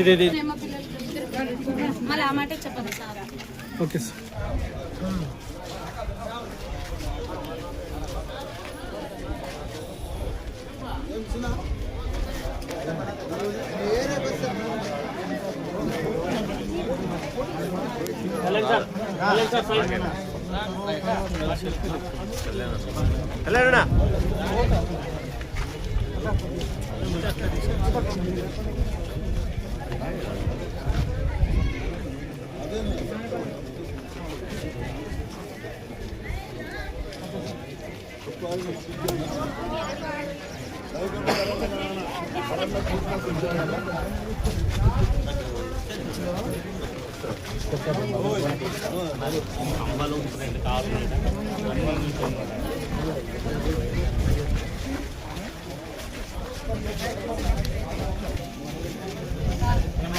ఇది ఇది ప్రేమ పిల్లలు ఇద్దరు మళ్ళీ ఆ మాట చెప్పదు సార్. Okay sir.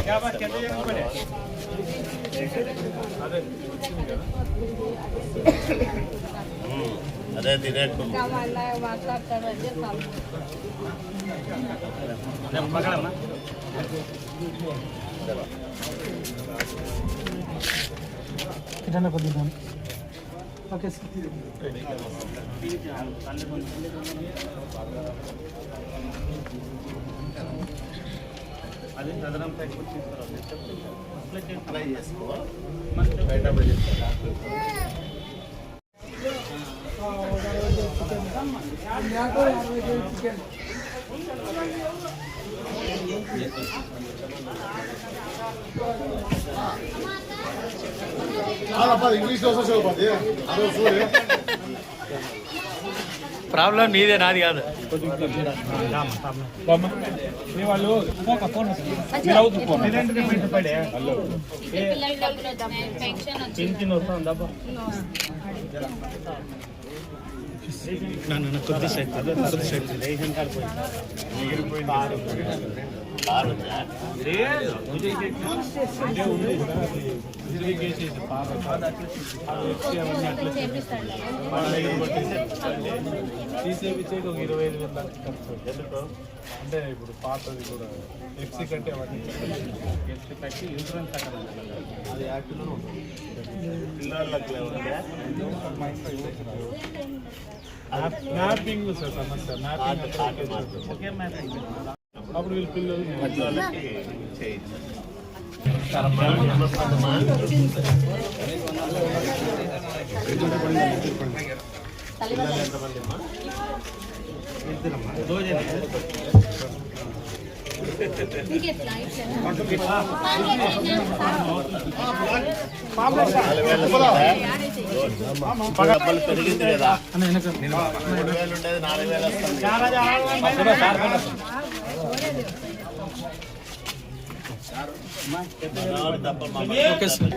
क्या बात चल रही है అదే తినేట్టు మాట్లాడతారు అని అప్లై చేసుకో. ప్రాబ్లం నీదే నాది కాదు పిల్లల డబ్బులు వచ్చినాయి పెన్షన్ వచ్చింది కొద్ది సైడ్ కొద్ది సైడ్ కారు ఉందా చేపిస్తాడు తీసేపించేది ఒక ఇరవై ఐదు వేల దాకా ఖర్చు ఎందుకు అంటే ఇప్పుడు పాతది కూడా ఎఫ్సి కట్టి అవన్నీ ఎఫ్సీ కట్టి ఇన్సూరెన్స్ కట్టాలి అది యాక్టివ్లో ఉంటుంది పిల్లలకు మ్యాపింగ్ సార్ సమస్య మ్యాపింగ్ ఒకే మ్యాపింగ్ అప్పుడు వీళ్ళు పిల్లలు పిల్లలు ఎంతమంది అమ్మా నాలుగు డబ్బులు పెరిగింది లేదా మూడు వేలు ఉండేది నాలుగు వేలు వస్తుంది ఓకే సార్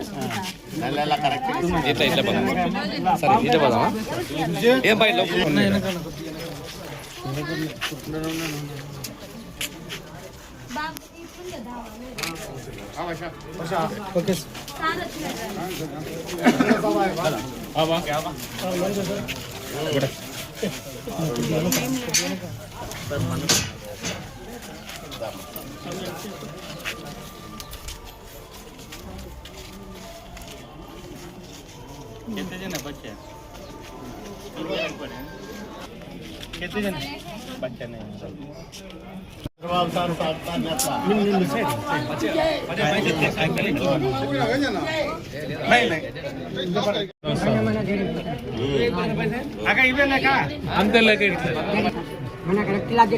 నెల నెల కరెక్ట్ ఇట్లా ఇట్లా పోదామా సరే ఇట్లా పోదామా ఏం బయట బాగా ఇప్పుడు కదా ఓకే సార్ कितने जन है बच्चे कितने जन बच्चे नहीं చంద్రబాబు సార్ సాగుతాను అట్లా అంతే లెక్క మన కరెక్ట్ లాగే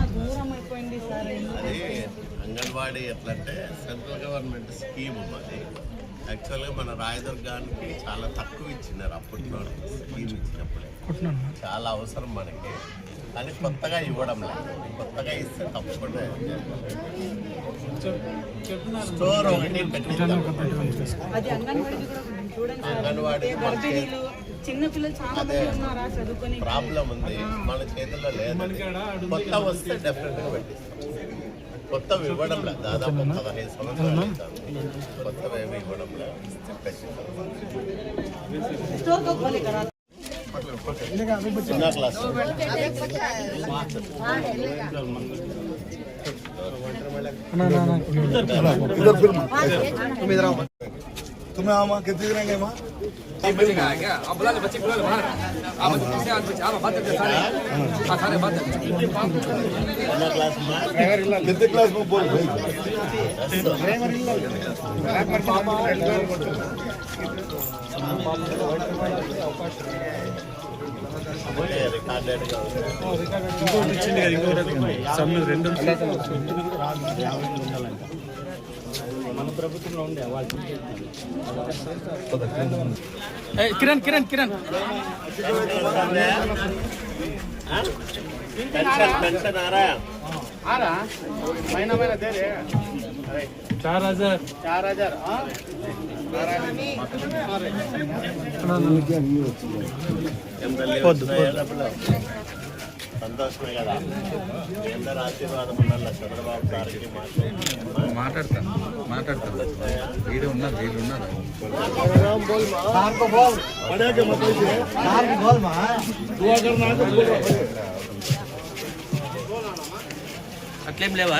అది అంగన్వాడీ ఎట్లంటే సెంట్రల్ గవర్నమెంట్ స్కీమ్ అది యాక్చువల్గా మన రాయదుర్గానికి చాలా తక్కువ ఇచ్చినారు అప్పట్లో. స్కీమ్ ఇచ్చినప్పుడు. చాలా అవసరం మనకి. కానీ కొత్తగా ఇవ్వడం లేదు. కొత్తగా ఇస్తే తప్పకుండా స్టోర్ ఒకటి అంగన్వాడీ చిన్న పిల్లలు చాలా మంది ఉన్నారా చదువుకొని? ప్రాబ్లం ఉంది. మన చేతుల్లో లేదు. కొత్త వస్తే డెఫినెట్గా పెట్టిస్తాం. కొత్తవి ఇవ్వడం లేదు. దాదాపు పదహైదు సంవత్సరాలు అవుతుంది. కొత్తవి ఏమి ఇవ్వడం లేదు పెట్టిస్తాం. स्टोर को खोले करा చిన్న క్లాస్ तुम्हें आमा कितने दिन रहेंगे माँ చిన్న క్లాస్ మా कितने क्लास में बोल रहे రికార్డెడ్ గా ఉంది. ఇంకోటి ఇచ్చింది కదా ఇంకోటి సమ్మె రెండు కిరణ్ కిరణ్ కిరణ్ ఆ? పెన్షన్ పెన్షన్ ఆరా చార్ హజార్ ఏం తల్లి వచ్చినాయా డబ్బులు? సంతోషమే కదా. అందరు ఆశీర్వాదం ఉండాలి చంద్రబాబు గారికి మాట్లాడతాం మాట్లాడతాం. వీడు ఉన్నారు వీళ్ళు ఉన్నారు. అట్లేం లేవా?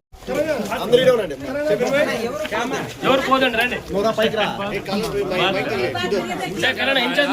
ఎవరు పోదండి రండి కరెంట్ ఇన్ఛార్జ్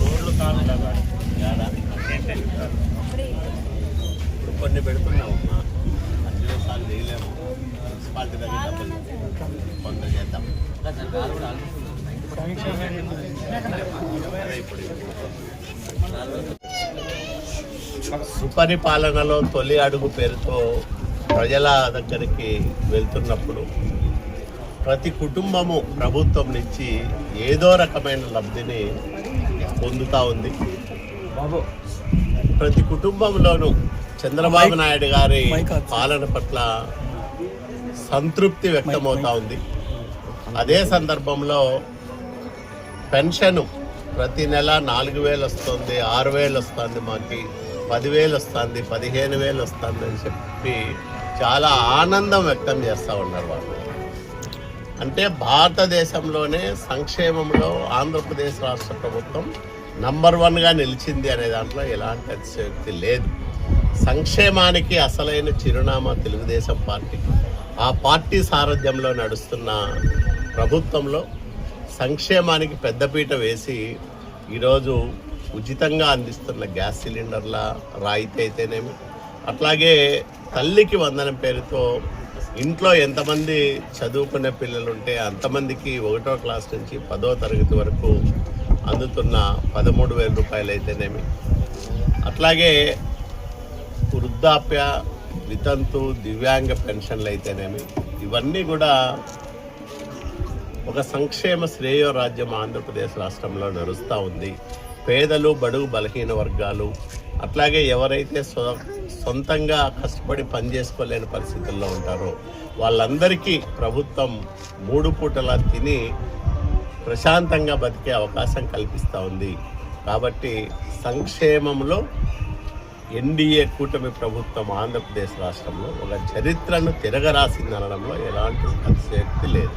రోడ్లు కాదు కదా కొన్ని పెడుతున్నాం అమ్మా. అన్ని సార్లు చేయలేము మున్సిపాలిటీ దగ్గర కొంత చేద్దాం అదే ఇప్పుడు సుపరిపాలనలో తొలి అడుగు పేరుతో ప్రజల దగ్గరికి వెళ్తున్నప్పుడు ప్రతి కుటుంబము ప్రభుత్వం నుంచి ఏదో రకమైన లబ్ధిని పొందుతా ఉంది. ప్రతి కుటుంబంలోనూ చంద్రబాబు నాయుడు గారి పాలన పట్ల సంతృప్తి వ్యక్తమవుతా ఉంది. అదే సందర్భంలో పెన్షన్ ప్రతి నెల నాలుగు వేలు వస్తుంది ఆరు వేలు వస్తుంది మాకి పదివేలు వస్తుంది పదిహేను వేలు వస్తుంది అని చెప్పి చాలా ఆనందం వ్యక్తం చేస్తూ ఉన్నారు వాళ్ళు. అంటే భారతదేశంలోనే సంక్షేమంలో ఆంధ్రప్రదేశ్ రాష్ట్ర ప్రభుత్వం నంబర్ వన్గా నిలిచింది అనే దాంట్లో ఎలాంటి అతిశక్తి లేదు. సంక్షేమానికి అసలైన చిరునామా తెలుగుదేశం పార్టీ. ఆ పార్టీ సారథ్యంలో నడుస్తున్న ప్రభుత్వంలో సంక్షేమానికి పెద్దపీట వేసి ఈరోజు ఉచితంగా అందిస్తున్న గ్యాస్ సిలిండర్ల రాయితీ అయితేనేమి అట్లాగే తల్లికి వందనం పేరుతో ఇంట్లో ఎంతమంది చదువుకునే పిల్లలు ఉంటే అంతమందికి ఒకటో క్లాస్ నుంచి పదో తరగతి వరకు అందుతున్న పదమూడు వేల రూపాయలు అయితేనేమి. అట్లాగే వృద్ధాప్య వితంతు దివ్యాంగ పెన్షన్లు అయితేనేమి ఇవన్నీ కూడా ఒక సంక్షేమ శ్రేయో రాజ్యం ఆంధ్రప్రదేశ్ రాష్ట్రంలో నడుస్తూ ఉంది. పేదలు బడుగు బలహీన వర్గాలు అట్లాగే ఎవరైతే సొ సొంతంగా కష్టపడి పని చేసుకోలేని పరిస్థితుల్లో ఉంటారో వాళ్ళందరికీ ప్రభుత్వం మూడు పూటలా తిని ప్రశాంతంగా బతికే అవకాశం కల్పిస్తూ ఉంది. కాబట్టి సంక్షేమంలో ఎన్డీఏ కూటమి ప్రభుత్వం ఆంధ్రప్రదేశ్ రాష్ట్రంలో ఒక చరిత్రను తిరగరాసిందనడంలో ఎలాంటి అతిశక్తి లేదు.